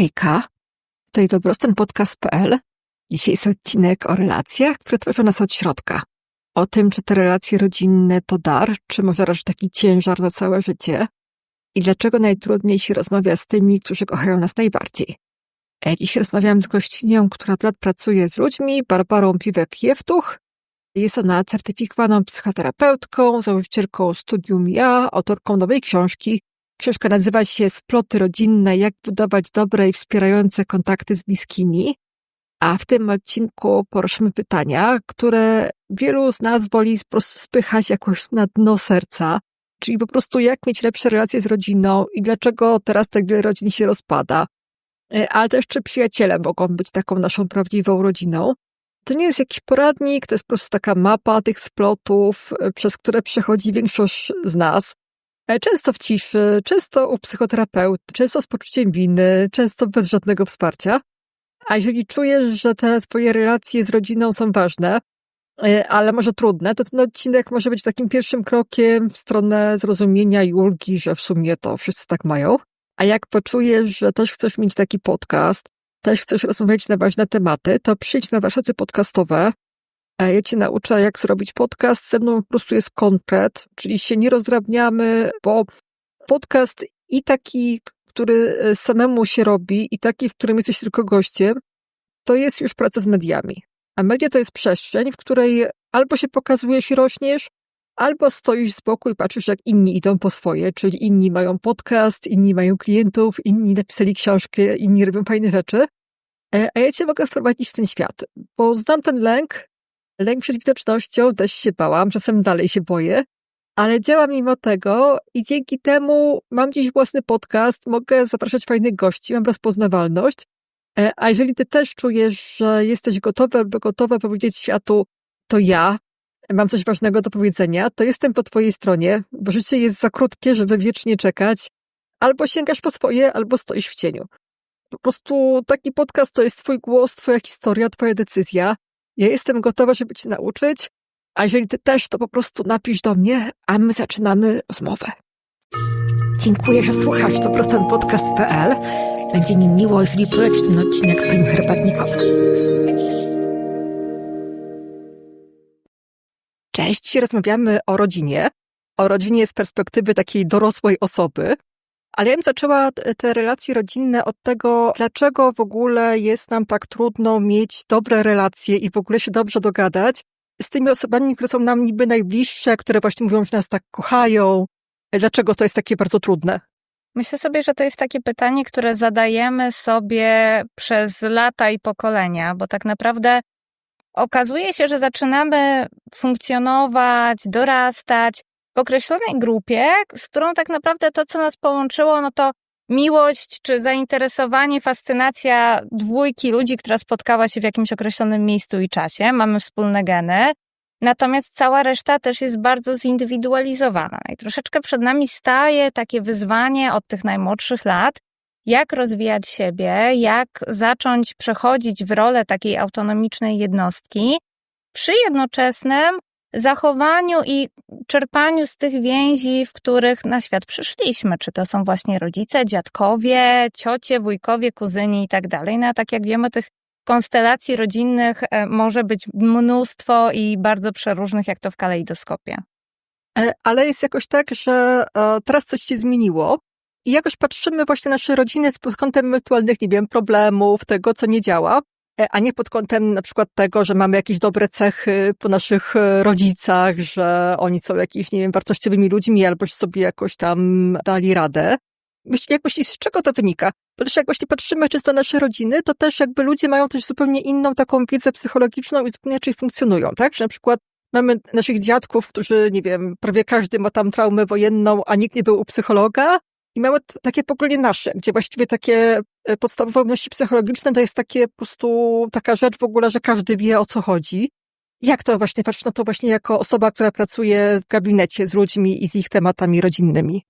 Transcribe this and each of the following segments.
Hejka, to i dobrostan podcast.pl. Dzisiaj jest odcinek o relacjach, które tworzą nas od środka. O tym, czy te relacje rodzinne to dar, czy może raczej taki ciężar na całe życie. I dlaczego najtrudniej się rozmawia z tymi, którzy kochają nas najbardziej. E, dziś rozmawiam z gościnią, która od lat pracuje z ludźmi, Barbarą Piwek-Jewtuch. Jest ona certyfikowaną psychoterapeutką, założycielką studium Ja, autorką nowej książki Książka nazywa się Sploty rodzinne, jak budować dobre i wspierające kontakty z bliskimi. A w tym odcinku poruszymy pytania, które wielu z nas woli po prostu spychać jakoś na dno serca. Czyli po prostu jak mieć lepsze relacje z rodziną i dlaczego teraz tak wiele rodzin się rozpada. E, ale też czy przyjaciele mogą być taką naszą prawdziwą rodziną. To nie jest jakiś poradnik, to jest po prostu taka mapa tych splotów, e, przez które przechodzi większość z nas. E, często w ciszy, często u psychoterapeuty, często z poczuciem winy, często bez żadnego wsparcia. A jeżeli czujesz, że te twoje relacje z rodziną są ważne, e, ale może trudne, to ten odcinek może być takim pierwszym krokiem w stronę zrozumienia i ulgi, że w sumie to wszyscy tak mają. A jak poczujesz, że też chcesz mieć taki podcast, też chcesz rozmawiać na ważne tematy, to przyjdź na warsztaty podcastowe. Ja cię nauczę, jak zrobić podcast. Ze mną po prostu jest konkret, czyli się nie rozdrabniamy, bo podcast i taki, który e, samemu się robi, i taki, w którym jesteś tylko gościem, to jest już praca z mediami. A media to jest przestrzeń, w której albo się pokazujesz i rośniesz, albo stoisz z boku i patrzysz, jak inni idą po swoje, czyli inni mają podcast, inni mają klientów, inni napisali książkę, inni robią fajne rzeczy. E, a ja cię mogę wprowadzić w ten świat, bo znam ten lęk, Lęk przed widocznością też się bałam, czasem dalej się boję, ale działam mimo tego i dzięki temu mam dziś własny podcast, mogę zapraszać fajnych gości, mam rozpoznawalność. E, a jeżeli ty też czujesz, że jesteś gotowy albo gotowa powiedzieć światu, to ja mam coś ważnego do powiedzenia, to jestem po twojej stronie, bo życie jest za krótkie, żeby wiecznie czekać. Albo sięgasz po swoje, albo stoisz w cieniu. Po prostu taki podcast to jest twój głos, twoja historia, twoja decyzja. Ja jestem gotowa, żeby cię nauczyć, a jeżeli ty też, to po prostu napisz do mnie, a my zaczynamy rozmowę. Dziękuję, że słuchasz podcast.pl. Będzie mi miło, jeżeli polecisz ten odcinek swoim herbatnikom. Cześć, rozmawiamy o rodzinie. O rodzinie z perspektywy takiej dorosłej osoby, ale ja bym zaczęła te relacje rodzinne od tego, dlaczego w ogóle jest nam tak trudno mieć dobre relacje i w ogóle się dobrze dogadać z tymi osobami, które są nam niby najbliższe, które właśnie mówią, że nas tak kochają. Dlaczego to jest takie bardzo trudne? Myślę sobie, że to jest takie pytanie, które zadajemy sobie przez lata i pokolenia, bo tak naprawdę okazuje się, że zaczynamy funkcjonować, dorastać w określonej grupie, z którą tak naprawdę to, co nas połączyło, no to miłość czy zainteresowanie, fascynacja dwójki ludzi, która spotkała się w jakimś określonym miejscu i czasie. Mamy wspólne geny. Natomiast cała reszta też jest bardzo zindywidualizowana. I troszeczkę przed nami staje takie wyzwanie od tych najmłodszych lat, jak rozwijać siebie, jak zacząć przechodzić w rolę takiej autonomicznej jednostki, przy jednoczesnym zachowaniu i czerpaniu z tych więzi, w których na świat przyszliśmy. Czy to są właśnie rodzice, dziadkowie, ciocie, wujkowie, kuzyni i tak dalej. No a tak jak wiemy, tych konstelacji rodzinnych e, może być mnóstwo i bardzo przeróżnych, jak to w kalejdoskopie. E, ale jest jakoś tak, że e, teraz coś się zmieniło i jakoś patrzymy właśnie na nasze rodziny pod kątem ewentualnych, nie wiem, problemów, tego, co nie działa. E, a nie pod kątem na przykład tego, że mamy jakieś dobre cechy po naszych e, rodzicach, że oni są jakimiś, nie wiem, wartościowymi ludźmi, albo sobie jakoś tam dali radę. Jak myślisz, z czego to wynika? Też jak właśnie patrzymy często na nasze rodziny, to też jakby ludzie mają też zupełnie inną taką wiedzę psychologiczną i zupełnie inaczej funkcjonują, tak? Że na przykład mamy naszych dziadków, którzy, nie wiem, prawie każdy ma tam traumę wojenną, a nikt nie był u psychologa, i mamy takie pokolenie nasze, gdzie właściwie takie podstawowe umiejętności psychologiczne to jest takie po prostu taka rzecz w ogóle, że każdy wie o co chodzi. Jak to właśnie, patrz na to właśnie jako osoba, która pracuje w gabinecie z ludźmi i z ich tematami rodzinnymi?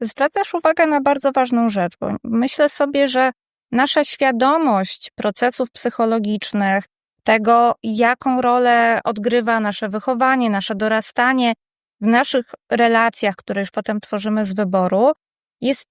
Zwracasz uwagę na bardzo ważną rzecz, bo myślę sobie, że nasza świadomość procesów psychologicznych, tego, jaką rolę odgrywa nasze wychowanie, nasze dorastanie w naszych relacjach, które już potem tworzymy z wyboru, jest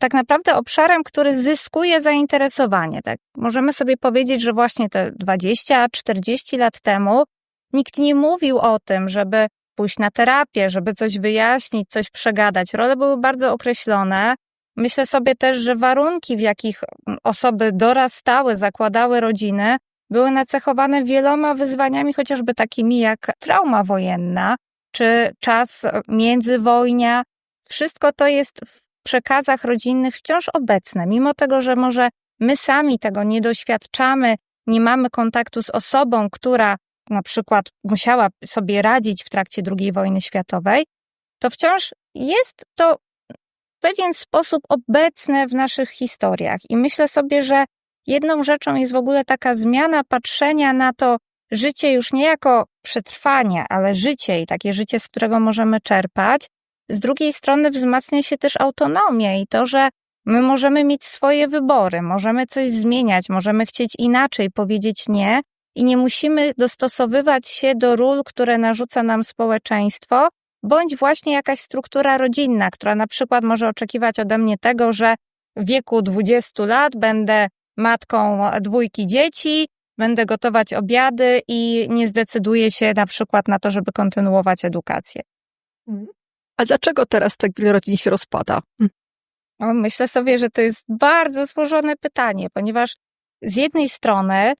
tak naprawdę obszarem, który zyskuje zainteresowanie. Tak? Możemy sobie powiedzieć, że właśnie te 20-40 lat temu nikt nie mówił o tym, żeby pójść na terapię, żeby coś wyjaśnić, coś przegadać. Role były bardzo określone. Myślę sobie też, że warunki, w jakich osoby dorastały, zakładały rodziny, były nacechowane wieloma wyzwaniami, chociażby takimi jak trauma wojenna czy czas międzywojnia. Wszystko to jest w przekazach rodzinnych wciąż obecne, mimo tego, że może my sami tego nie doświadczamy, nie mamy kontaktu z osobą, która na przykład musiała sobie radzić w trakcie II wojny światowej, to wciąż jest to w pewien sposób obecne w naszych historiach. I myślę sobie, że jedną rzeczą jest w ogóle taka zmiana patrzenia na to życie już nie jako przetrwanie, ale życie i takie życie, z którego możemy czerpać. Z drugiej strony wzmacnia się też autonomia i to, że my możemy mieć swoje wybory, możemy coś zmieniać, możemy chcieć inaczej powiedzieć nie i nie musimy dostosowywać się do ról, które narzuca nam społeczeństwo, bądź właśnie jakaś struktura rodzinna, która na przykład może oczekiwać ode mnie tego, że w wieku 20 lat będę matką dwójki dzieci, będę gotować obiady i nie zdecyduję się na przykład na to, żeby kontynuować edukację. A dlaczego teraz tak wiele rodzin się rozpada? No, myślę sobie, że to jest bardzo złożone pytanie, ponieważ z jednej strony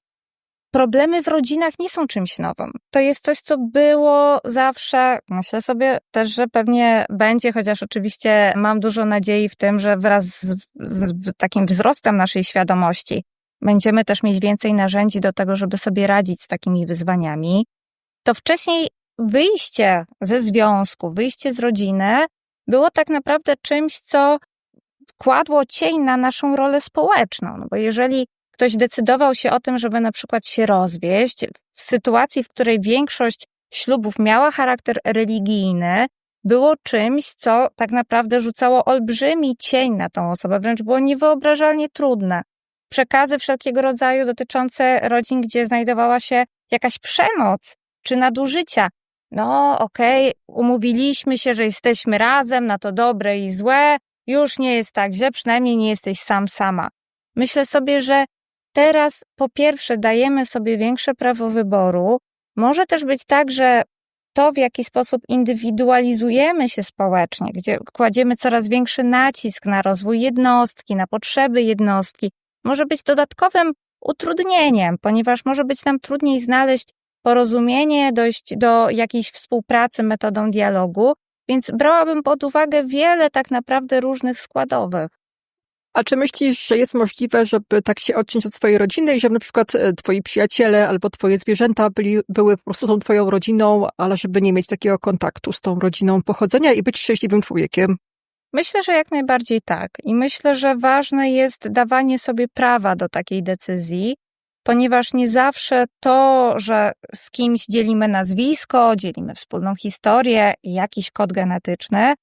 problemy w rodzinach nie są czymś nowym. To jest coś, co było zawsze. Myślę sobie też, że pewnie będzie, chociaż oczywiście mam dużo nadziei w tym, że wraz z, z takim wzrostem naszej świadomości będziemy też mieć więcej narzędzi do tego, żeby sobie radzić z takimi wyzwaniami. To wcześniej wyjście ze związku, wyjście z rodziny było tak naprawdę czymś, co kładło cień na naszą rolę społeczną. No bo jeżeli ktoś decydował się o tym, żeby na przykład się rozwieść, w sytuacji, w której większość ślubów miała charakter religijny, było czymś, co tak naprawdę rzucało olbrzymi cień na tą osobę, wręcz było niewyobrażalnie trudne. Przekazy wszelkiego rodzaju dotyczące rodzin, gdzie znajdowała się jakaś przemoc czy nadużycia. No, okej, okay, umówiliśmy się, że jesteśmy razem na to dobre i złe, już nie jest tak źle, przynajmniej nie jesteś sam sama. Myślę sobie, że teraz po pierwsze dajemy sobie większe prawo wyboru. Może też być tak, że to, w jaki sposób indywidualizujemy się społecznie, gdzie kładziemy coraz większy nacisk na rozwój jednostki, na potrzeby jednostki, może być dodatkowym utrudnieniem, ponieważ może być nam trudniej znaleźć porozumienie, dojść do jakiejś współpracy metodą dialogu, więc brałabym pod uwagę wiele tak naprawdę różnych składowych. A czy myślisz, że jest możliwe, żeby tak się odciąć od swojej rodziny i żeby na przykład e, twoi przyjaciele albo twoje zwierzęta byli, były po prostu tą twoją rodziną, ale żeby nie mieć takiego kontaktu z tą rodziną pochodzenia i być szczęśliwym człowiekiem? Myślę, że jak najbardziej tak. I myślę, że ważne jest dawanie sobie prawa do takiej decyzji, ponieważ nie zawsze to, że z kimś dzielimy nazwisko, dzielimy wspólną historię jakiś kod genetyczny,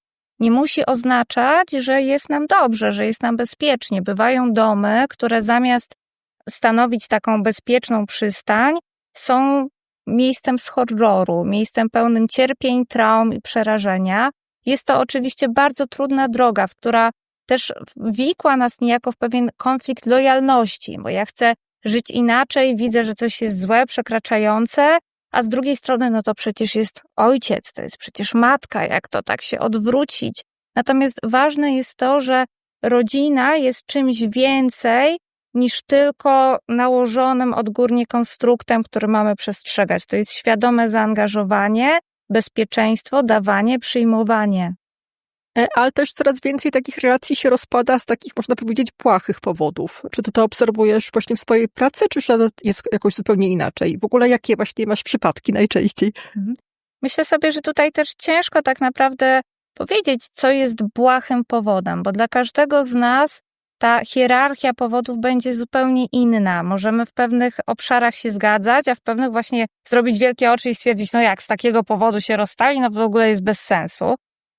nie musi oznaczać, że jest nam dobrze, że jest nam bezpiecznie. Bywają domy, które zamiast stanowić taką bezpieczną przystań, są miejscem z horroru, miejscem pełnym cierpień, traum i przerażenia. Jest to oczywiście bardzo trudna droga, w która też wikła nas niejako w pewien konflikt lojalności, bo ja chcę żyć inaczej, widzę, że coś jest złe, przekraczające, a z drugiej strony, no to przecież jest ojciec, to jest przecież matka, jak to tak się odwrócić. Natomiast ważne jest to, że rodzina jest czymś więcej niż tylko nałożonym odgórnie konstruktem, który mamy przestrzegać. To jest świadome zaangażowanie, bezpieczeństwo, dawanie, przyjmowanie. E, ale też coraz więcej takich relacji się rozpada z takich, można powiedzieć, płachych powodów. Czy ty to obserwujesz właśnie w swojej pracy, czy jest jakoś zupełnie inaczej? W ogóle jakie właśnie masz przypadki najczęściej? Mhm. Myślę sobie, że tutaj też ciężko tak naprawdę powiedzieć, co jest błahym powodem, bo dla każdego z nas ta hierarchia powodów będzie zupełnie inna. Możemy w pewnych obszarach się zgadzać, a w pewnych właśnie zrobić wielkie oczy i stwierdzić, no jak z takiego powodu się rozstali, no w ogóle jest bez sensu.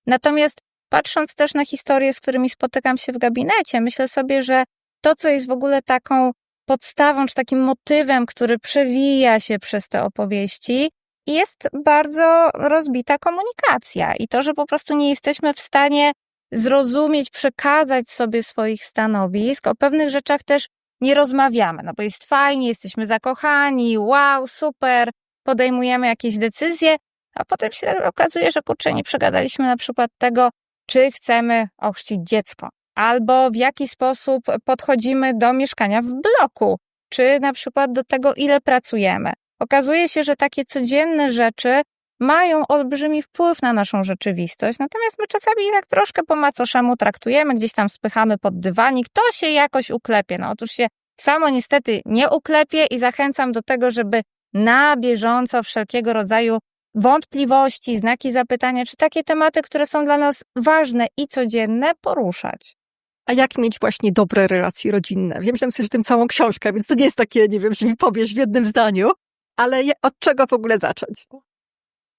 Natomiast patrząc też na historie, z którymi spotykam się w gabinecie, myślę sobie, że to, co jest w ogóle taką podstawą, czy takim motywem, który przewija się przez te opowieści, jest bardzo rozbita komunikacja i to, że po prostu nie jesteśmy w stanie zrozumieć, przekazać sobie swoich stanowisk. O pewnych rzeczach też nie rozmawiamy, no bo jest fajnie, jesteśmy zakochani, wow, super, podejmujemy jakieś decyzje, a potem się okazuje, że kurczę, nie przegadaliśmy na przykład tego, czy chcemy ochrzcić dziecko, albo w jaki sposób podchodzimy do mieszkania w bloku, czy na przykład do tego, ile pracujemy. Okazuje się, że takie codzienne rzeczy mają olbrzymi wpływ na naszą rzeczywistość, natomiast my czasami jednak troszkę po macoszemu traktujemy, gdzieś tam spychamy pod dywanik, to się jakoś uklepie. No otóż się samo niestety nie uklepie i zachęcam do tego, żeby na bieżąco wszelkiego rodzaju wątpliwości, znaki zapytania, czy takie tematy, które są dla nas ważne i codzienne, poruszać. A jak mieć właśnie dobre relacje rodzinne? Wiem, że napisałeś tym całą książkę, więc to nie jest takie, nie wiem, że mi powiesz w jednym zdaniu, ale od czego w ogóle zacząć?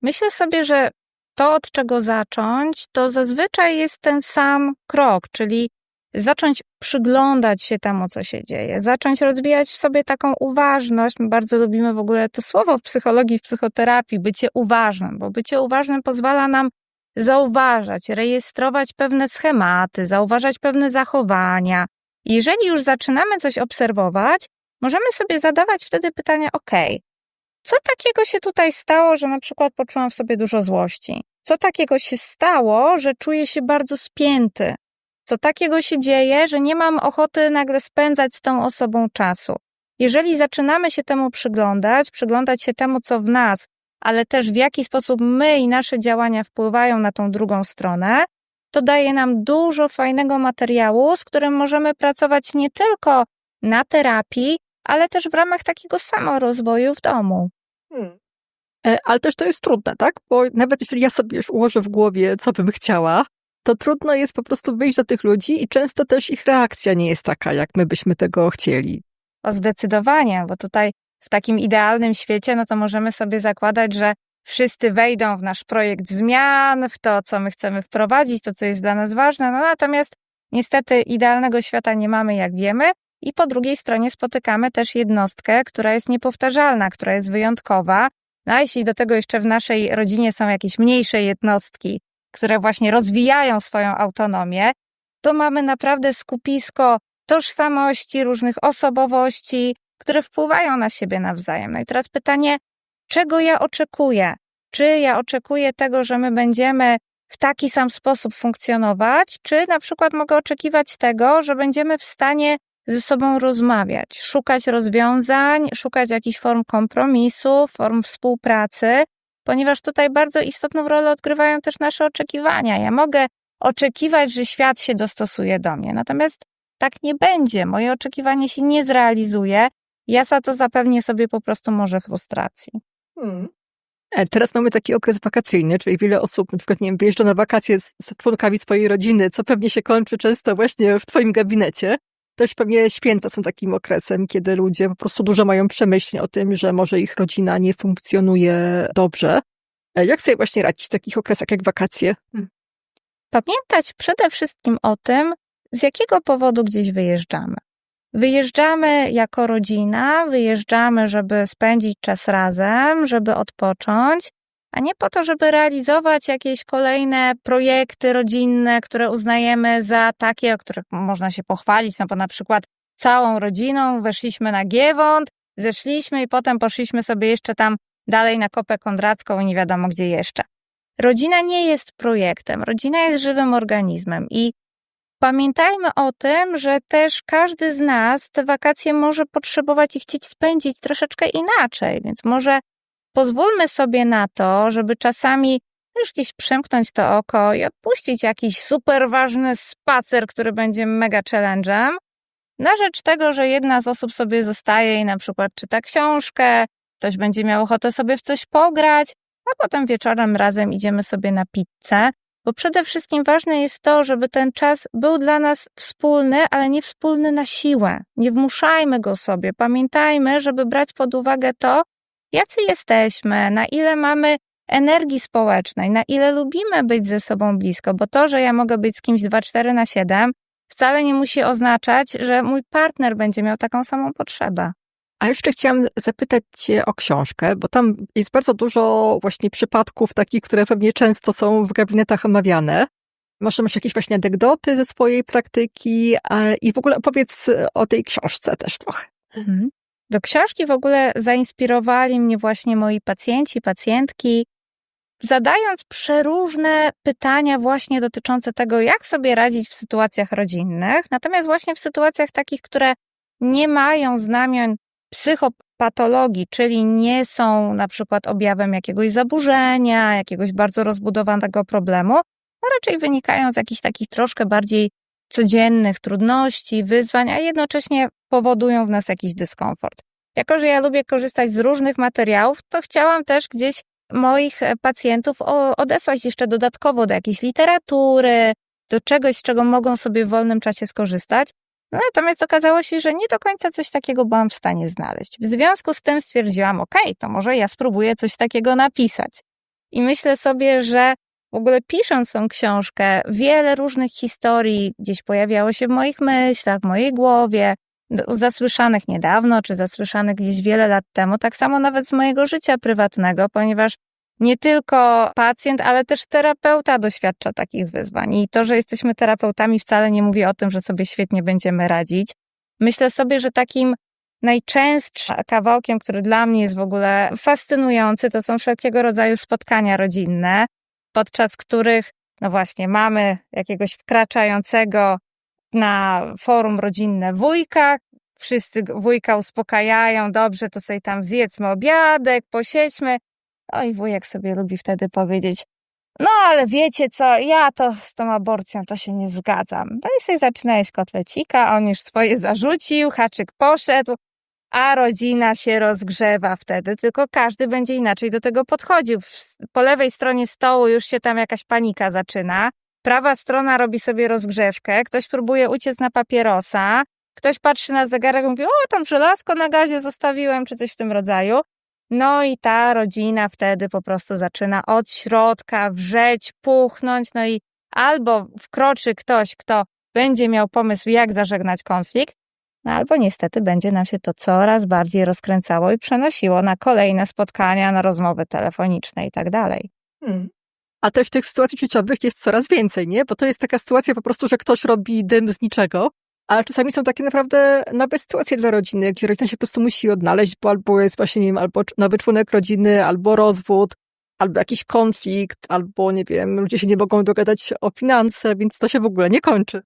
Myślę sobie, że to, od czego zacząć, to zazwyczaj jest ten sam krok, czyli zacząć przyglądać się temu, co się dzieje, zacząć rozwijać w sobie taką uważność. My bardzo lubimy w ogóle to słowo w psychologii, w psychoterapii, bycie uważnym, bo bycie uważnym pozwala nam zauważać, rejestrować pewne schematy, zauważać pewne zachowania. Jeżeli już zaczynamy coś obserwować, możemy sobie zadawać wtedy pytanie: OK, co takiego się tutaj stało, że na przykład poczułam w sobie dużo złości? Co takiego się stało, że czuję się bardzo spięty? Co takiego się dzieje, że nie mam ochoty nagle spędzać z tą osobą czasu? Jeżeli zaczynamy się temu przyglądać, przyglądać się temu, co w nas, ale też w jaki sposób my i nasze działania wpływają na tą drugą stronę, to daje nam dużo fajnego materiału, z którym możemy pracować nie tylko na terapii, ale też w ramach takiego samorozwoju w domu. Hmm. E, ale też to jest trudne, tak? Bo nawet jeżeli ja sobie już ułożę w głowie, co bym chciała, to trudno jest po prostu wyjść do tych ludzi i często też ich reakcja nie jest taka, jak my byśmy tego chcieli. O zdecydowanie, bo tutaj w takim idealnym świecie, no to możemy sobie zakładać, że wszyscy wejdą w nasz projekt zmian, w to, co my chcemy wprowadzić, to, co jest dla nas ważne. No natomiast niestety idealnego świata nie mamy, jak wiemy, i po drugiej stronie spotykamy też jednostkę, która jest niepowtarzalna, która jest wyjątkowa. No a jeśli do tego jeszcze w naszej rodzinie są jakieś mniejsze jednostki, które właśnie rozwijają swoją autonomię, to mamy naprawdę skupisko tożsamości, różnych osobowości, które wpływają na siebie nawzajem. No i teraz pytanie, czego ja oczekuję? Czy ja oczekuję tego, że my będziemy w taki sam sposób funkcjonować, czy na przykład mogę oczekiwać tego, że będziemy w stanie ze sobą rozmawiać, szukać rozwiązań, szukać jakichś form kompromisu, form współpracy, ponieważ tutaj bardzo istotną rolę odgrywają też nasze oczekiwania. Ja mogę oczekiwać, że świat się dostosuje do mnie, natomiast tak nie będzie. Moje oczekiwanie się nie zrealizuje. Ja za to zapewnię sobie po prostu może frustracji. Hmm. E, teraz mamy taki okres wakacyjny, czyli wiele osób na przykład, nie wiem, wyjeżdża na wakacje z, z członkami swojej rodziny, co pewnie się kończy często właśnie w twoim gabinecie. Też pewnie święta są takim okresem, kiedy ludzie po prostu dużo mają przemyśleń o tym, że może ich rodzina nie funkcjonuje dobrze. E, jak sobie właśnie radzić w takich okresach jak wakacje? Hmm. Pamiętać przede wszystkim o tym, z jakiego powodu gdzieś wyjeżdżamy. Wyjeżdżamy jako rodzina, wyjeżdżamy, żeby spędzić czas razem, żeby odpocząć, a nie po to, żeby realizować jakieś kolejne projekty rodzinne, które uznajemy za takie, o których można się pochwalić, no bo na przykład całą rodziną weszliśmy na Giewont, zeszliśmy i potem poszliśmy sobie jeszcze tam dalej na Kopę Kondracką i nie wiadomo gdzie jeszcze. Rodzina nie jest projektem, rodzina jest żywym organizmem i pamiętajmy o tym, że też każdy z nas te wakacje może potrzebować i chcieć spędzić troszeczkę inaczej, więc może pozwólmy sobie na to, żeby czasami już gdzieś przymknąć to oko i odpuścić jakiś super ważny spacer, który będzie mega challenge'em, na rzecz tego, że jedna z osób sobie zostaje i na przykład czyta książkę, ktoś będzie miał ochotę sobie w coś pograć, a potem wieczorem razem idziemy sobie na pizzę, bo przede wszystkim ważne jest to, żeby ten czas był dla nas wspólny, ale nie wspólny na siłę. Nie wmuszajmy go sobie. Pamiętajmy, żeby brać pod uwagę to, jacy jesteśmy, na ile mamy energii społecznej, na ile lubimy być ze sobą blisko, bo to, że ja mogę być z kimś 2-4 na 7, wcale nie musi oznaczać, że mój partner będzie miał taką samą potrzebę. A jeszcze chciałam zapytać Cię o książkę, bo tam jest bardzo dużo właśnie przypadków takich, które pewnie często są w gabinetach omawiane. Może masz jakieś właśnie anegdoty ze swojej praktyki i w ogóle opowiedz o tej książce też trochę. Mhm. Do książki w ogóle zainspirowali mnie właśnie moi pacjenci, pacjentki, zadając przeróżne pytania właśnie dotyczące tego, jak sobie radzić w sytuacjach rodzinnych, natomiast właśnie w sytuacjach takich, które nie mają znamion psychopatologii, czyli nie są na przykład objawem jakiegoś zaburzenia, jakiegoś bardzo rozbudowanego problemu, a raczej wynikają z jakichś takich troszkę bardziej codziennych trudności, wyzwań, a jednocześnie powodują w nas jakiś dyskomfort. Jako, że ja lubię korzystać z różnych materiałów, to chciałam też gdzieś moich pacjentów odesłać jeszcze dodatkowo do jakiejś literatury, do czegoś, z czego mogą sobie w wolnym czasie skorzystać. No, natomiast okazało się, że nie do końca coś takiego byłam w stanie znaleźć. W związku z tym stwierdziłam, ok, to może ja spróbuję coś takiego napisać. I myślę sobie, że w ogóle pisząc tą książkę, wiele różnych historii gdzieś pojawiało się w moich myślach, w mojej głowie, zasłyszanych niedawno, czy zasłyszanych gdzieś wiele lat temu, tak samo nawet z mojego życia prywatnego, ponieważ nie tylko pacjent, ale też terapeuta doświadcza takich wyzwań. I to, że jesteśmy terapeutami, wcale nie mówi o tym, że sobie świetnie będziemy radzić. Myślę sobie, że takim najczęstszym kawałkiem, który dla mnie jest w ogóle fascynujący, to są wszelkiego rodzaju spotkania rodzinne, podczas których, no właśnie, mamy jakiegoś wkraczającego na forum rodzinne wujka, wszyscy wujka uspokajają, dobrze, to sobie tam zjedzmy obiadek, posiedźmy. No i wujek sobie lubi wtedy powiedzieć, no ale wiecie co, ja to z tą aborcją to się nie zgadzam. No i sobie zaczyna jeść kotlecika, on już swoje zarzucił, haczyk poszedł, a rodzina się rozgrzewa wtedy, tylko każdy będzie inaczej do tego podchodził. Po lewej stronie stołu już się tam jakaś panika zaczyna, prawa strona robi sobie rozgrzewkę, ktoś próbuje uciec na papierosa, ktoś patrzy na zegarek i mówi, o tam żelazko na gazie zostawiłem, czy coś w tym rodzaju. No i ta rodzina wtedy po prostu zaczyna od środka wrzeć, puchnąć, no i albo wkroczy ktoś, kto będzie miał pomysł, jak zażegnać konflikt, no albo niestety będzie nam się to coraz bardziej rozkręcało i przenosiło na kolejne spotkania, na rozmowy telefoniczne i tak dalej. Hmm. A też tych sytuacji życiowych jest coraz więcej, nie? Bo to jest taka sytuacja po prostu, że ktoś robi dym z niczego, ale czasami są takie naprawdę nowe sytuacje dla rodziny, gdzie rodzina się po prostu musi odnaleźć, bo albo jest właśnie, nie wiem, albo nowy członek rodziny, albo rozwód, albo jakiś konflikt, albo nie wiem, ludzie się nie mogą dogadać o finanse, więc to się w ogóle nie kończy.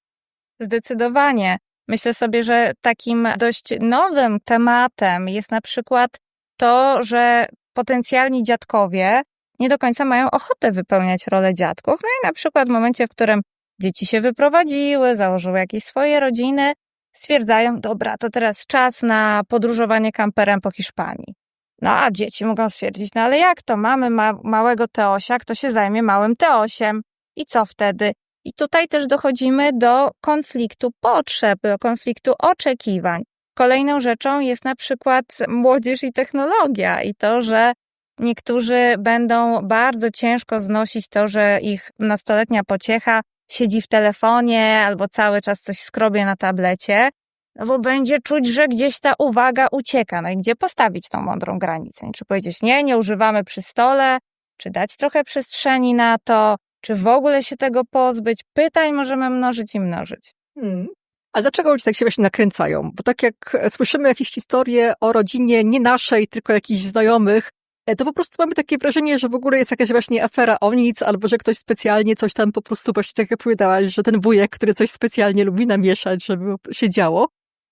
Zdecydowanie. Myślę sobie, że takim dość nowym tematem jest na przykład to, że potencjalni dziadkowie nie do końca mają ochotę wypełniać rolę dziadków. No i na przykład w momencie, w którym dzieci się wyprowadziły, założyły jakieś swoje rodziny, stwierdzają, dobra, to teraz czas na podróżowanie kamperem po Hiszpanii. No a dzieci mogą stwierdzić, no ale jak to, mamy ma małego Teosia, kto się zajmie małym Teosiem? I co wtedy? I tutaj też dochodzimy do konfliktu potrzeb, do konfliktu oczekiwań. Kolejną rzeczą jest na przykład młodzież i technologia i to, że niektórzy będą bardzo ciężko znosić to, że ich nastoletnia pociecha siedzi w telefonie albo cały czas coś skrobie na tablecie, no bo będzie czuć, że gdzieś ta uwaga ucieka. No i gdzie postawić tą mądrą granicę? Czy powiedzieć nie, nie używamy przy stole, czy dać trochę przestrzeni na to, czy w ogóle się tego pozbyć? Pytań możemy mnożyć i mnożyć. Hmm. A dlaczego ludzie tak się właśnie nakręcają? Bo tak jak słyszymy jakieś historie o rodzinie nie naszej, tylko jakichś znajomych, e, to po prostu mamy takie wrażenie, że w ogóle jest jakaś właśnie afera o nic, albo że ktoś specjalnie coś tam po prostu właśnie tak jak opowiadałaś, że ten wujek, który coś specjalnie lubi namieszać, żeby się działo.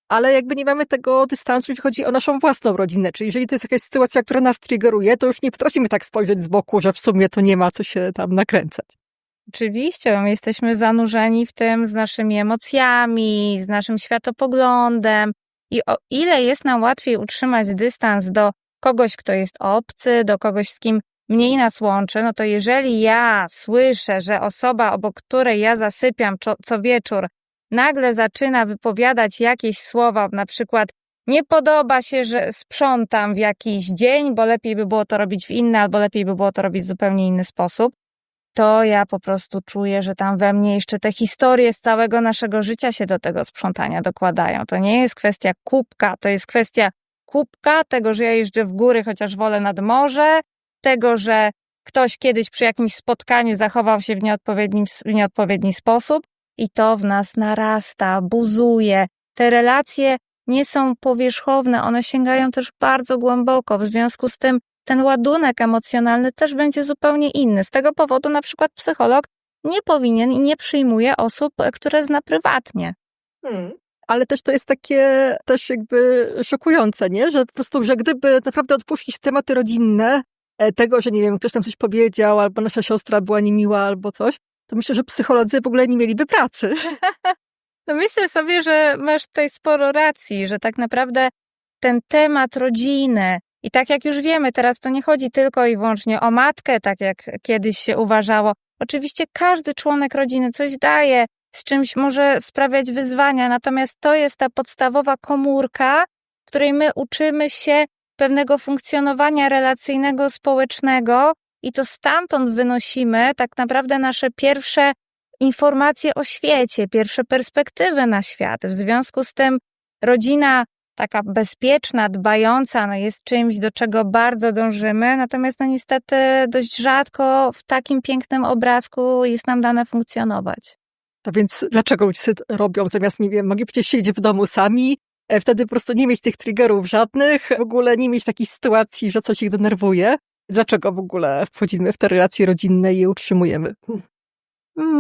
Ale jakby nie mamy tego dystansu, jeśli chodzi o naszą własną rodzinę. Czyli jeżeli to jest jakaś sytuacja, która nas triggeruje, to już nie potrafimy tak spojrzeć z boku, że w sumie to nie ma co się tam nakręcać. Oczywiście, my jesteśmy zanurzeni w tym z naszymi emocjami, z naszym światopoglądem i o ile jest nam łatwiej utrzymać dystans do kogoś, kto jest obcy, do kogoś, z kim mniej nas łączy, no to jeżeli ja słyszę, że osoba, obok której ja zasypiam co, co wieczór, nagle zaczyna wypowiadać jakieś słowa, na przykład nie podoba się, że sprzątam w jakiś dzień, bo lepiej by było to robić w inny, albo lepiej by było to robić w zupełnie inny sposób, to ja po prostu czuję, że tam we mnie jeszcze te historie z całego naszego życia się do tego sprzątania dokładają. To nie jest kwestia kubka, to jest kwestia kubka, tego, że ja jeżdżę w góry, chociaż wolę nad morze, tego, że ktoś kiedyś przy jakimś spotkaniu zachował się w, nieodpowiednim, w nieodpowiedni sposób i to w nas narasta, buzuje. Te relacje nie są powierzchowne, one sięgają też bardzo głęboko. W związku z tym ten ładunek emocjonalny też będzie zupełnie inny. Z tego powodu na przykład psycholog nie powinien i nie przyjmuje osób, które zna prywatnie. Hmm. Ale też to jest takie też jakby szokujące, nie? Że po prostu, że gdyby naprawdę odpuścić tematy rodzinne, e, tego, że nie wiem, ktoś tam coś powiedział, albo nasza siostra była niemiła, albo coś, to myślę, że psycholodzy w ogóle nie mieliby pracy. No myślę sobie, że masz tutaj sporo racji, że tak naprawdę ten temat rodziny, i tak jak już wiemy, teraz to nie chodzi tylko i wyłącznie o matkę, tak jak kiedyś się uważało. Oczywiście każdy członek rodziny coś daje, z czymś może sprawiać wyzwania, natomiast to jest ta podstawowa komórka, w której my uczymy się pewnego funkcjonowania relacyjnego, społecznego i to stamtąd wynosimy tak naprawdę nasze pierwsze informacje o świecie, pierwsze perspektywy na świat. W związku z tym rodzina taka bezpieczna, dbająca, no jest czymś, do czego bardzo dążymy, natomiast no niestety dość rzadko w takim pięknym obrazku jest nam dane funkcjonować. A więc dlaczego ludzie robią, zamiast, nie wiem, mogli przecież siedzieć w domu sami, e, wtedy po prostu nie mieć tych triggerów żadnych, w ogóle nie mieć takich sytuacji, że coś ich denerwuje. Dlaczego w ogóle wchodzimy w te relacje rodzinne i je utrzymujemy?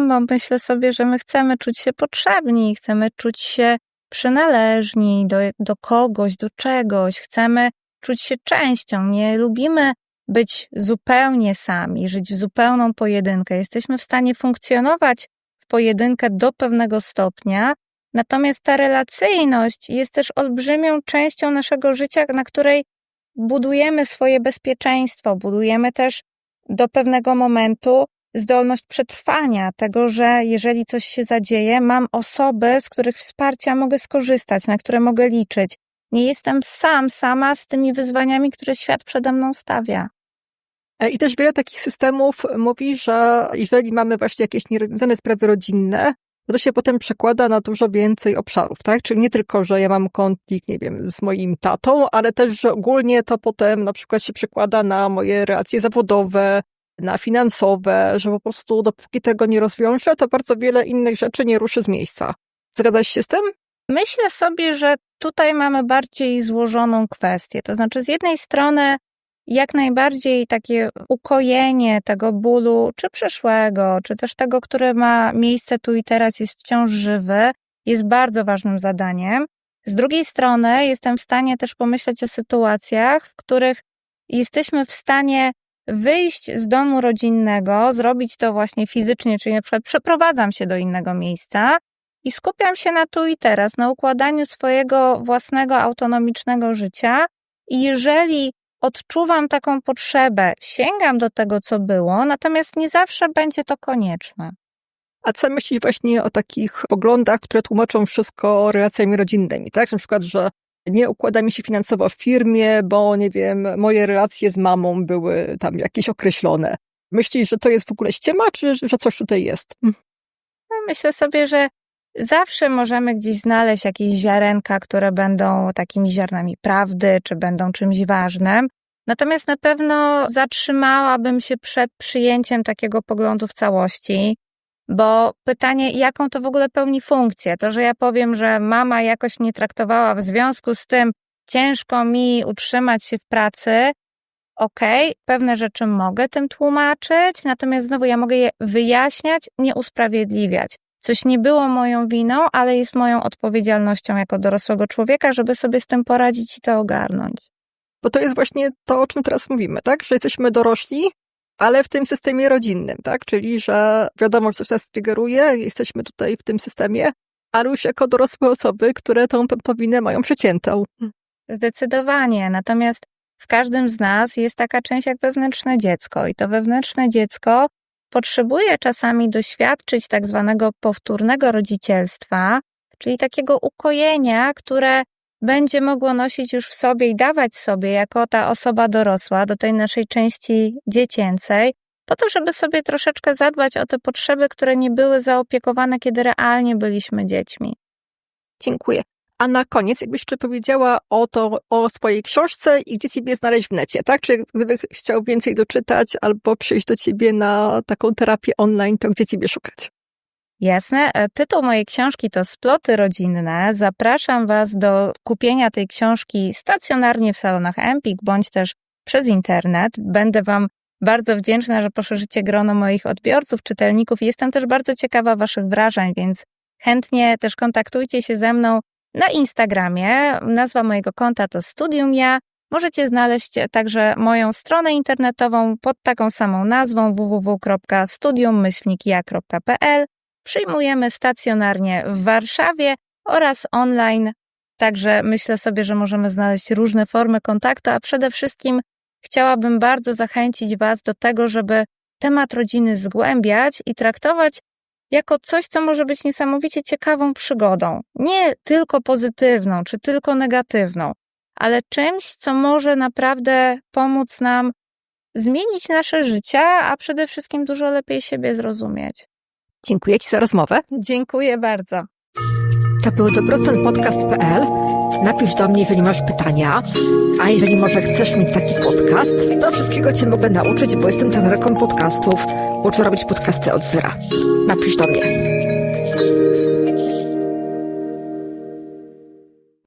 Bo myślę sobie, że my chcemy czuć się potrzebni, chcemy czuć się przynależni do, do kogoś, do czegoś, chcemy czuć się częścią, nie lubimy być zupełnie sami, żyć w zupełną pojedynkę. Jesteśmy w stanie funkcjonować w pojedynkę do pewnego stopnia, natomiast ta relacyjność jest też olbrzymią częścią naszego życia, na której budujemy swoje bezpieczeństwo, budujemy też do pewnego momentu zdolność przetrwania, tego, że jeżeli coś się zadzieje, mam osoby, z których wsparcia mogę skorzystać, na które mogę liczyć. Nie jestem sam, sama z tymi wyzwaniami, które świat przede mną stawia. E, I też wiele takich systemów mówi, że jeżeli mamy właśnie jakieś nierozwiązane sprawy rodzinne, to się potem przekłada na dużo więcej obszarów, tak? Czyli nie tylko, że ja mam konflikt, nie wiem, z moim tatą, ale też, że ogólnie to potem na przykład się przekłada na moje relacje zawodowe, na finansowe, że po prostu dopóki tego nie rozwiążę, to bardzo wiele innych rzeczy nie ruszy z miejsca. Zgadzasz się z tym? Myślę sobie, że tutaj mamy bardziej złożoną kwestię. To znaczy, z jednej strony, jak najbardziej takie ukojenie tego bólu, czy przeszłego, czy też tego, który ma miejsce tu i teraz, jest wciąż żywy, jest bardzo ważnym zadaniem. Z drugiej strony, jestem w stanie też pomyśleć o sytuacjach, w których jesteśmy w stanie wyjść z domu rodzinnego, zrobić to właśnie fizycznie, czyli na przykład przeprowadzam się do innego miejsca i skupiam się na tu i teraz, na układaniu swojego własnego autonomicznego życia. I jeżeli odczuwam taką potrzebę, sięgam do tego, co było, natomiast nie zawsze będzie to konieczne. A co myślisz właśnie o takich poglądach, które tłumaczą wszystko relacjami rodzinnymi, tak? Na przykład, że nie układa mi się finansowo w firmie, bo nie wiem, moje relacje z mamą były tam jakieś określone. Myślisz, że to jest w ogóle ściema, czy że coś tutaj jest? Hm. No, myślę sobie, że zawsze możemy gdzieś znaleźć jakieś ziarenka, które będą takimi ziarnami prawdy, czy będą czymś ważnym. Natomiast na pewno zatrzymałabym się przed przyjęciem takiego poglądu w całości. Bo pytanie, jaką to w ogóle pełni funkcję? To, że ja powiem, że mama jakoś mnie traktowała w związku z tym, ciężko mi utrzymać się w pracy, okej, okay, pewne rzeczy mogę tym tłumaczyć, natomiast znowu ja mogę je wyjaśniać, nie usprawiedliwiać. Coś nie było moją winą, ale jest moją odpowiedzialnością jako dorosłego człowieka, żeby sobie z tym poradzić i to ogarnąć. Bo to jest właśnie to, o czym teraz mówimy, tak? Że jesteśmy dorośli, ale w tym systemie rodzinnym, tak? Czyli, że wiadomo, coś nas triggeruje, jesteśmy tutaj w tym systemie, ale już jako dorosłe osoby, które tą powinę mają przeciętą. Zdecydowanie. Natomiast w każdym z nas jest taka część jak wewnętrzne dziecko i to wewnętrzne dziecko potrzebuje czasami doświadczyć tak zwanego powtórnego rodzicielstwa, czyli takiego ukojenia, które będzie mogło nosić już w sobie i dawać sobie jako ta osoba dorosła do tej naszej części dziecięcej, po to, żeby sobie troszeczkę zadbać o te potrzeby, które nie były zaopiekowane, kiedy realnie byliśmy dziećmi. Dziękuję. A na koniec, jakbyś jeszcze powiedziała o to, o swojej książce i gdzie ciebie znaleźć w necie, tak? Czy gdyby ktoś chciał więcej doczytać albo przyjść do ciebie na taką terapię online, to gdzie ciebie szukać? Jasne. E, Tytuł mojej książki to Sploty rodzinne. Zapraszam Was do kupienia tej książki stacjonarnie w salonach Empik bądź też przez internet. Będę Wam bardzo wdzięczna, że poszerzycie grono moich odbiorców, czytelników. Jestem też bardzo ciekawa Waszych wrażeń, więc chętnie też kontaktujcie się ze mną na Instagramie. Nazwa mojego konta to Studium Ja. Możecie znaleźć także moją stronę internetową pod taką samą nazwą www.studiummyślnikja.pl. Przyjmujemy stacjonarnie w Warszawie oraz online. Także myślę sobie, że możemy znaleźć różne formy kontaktu, a przede wszystkim chciałabym bardzo zachęcić Was do tego, żeby temat rodziny zgłębiać i traktować jako coś, co może być niesamowicie ciekawą przygodą. Nie tylko pozytywną czy tylko negatywną, ale czymś, co może naprawdę pomóc nam zmienić nasze życie, a przede wszystkim dużo lepiej siebie zrozumieć. Dziękuję Ci za rozmowę. Dziękuję bardzo. To był dobrostanpodcast.pl. Napisz do mnie, jeżeli masz pytania, a jeżeli może chcesz mieć taki podcast, to wszystkiego Cię mogę nauczyć, bo jestem trenerką podcastów. Uczę robić podcasty od zera. Napisz do mnie.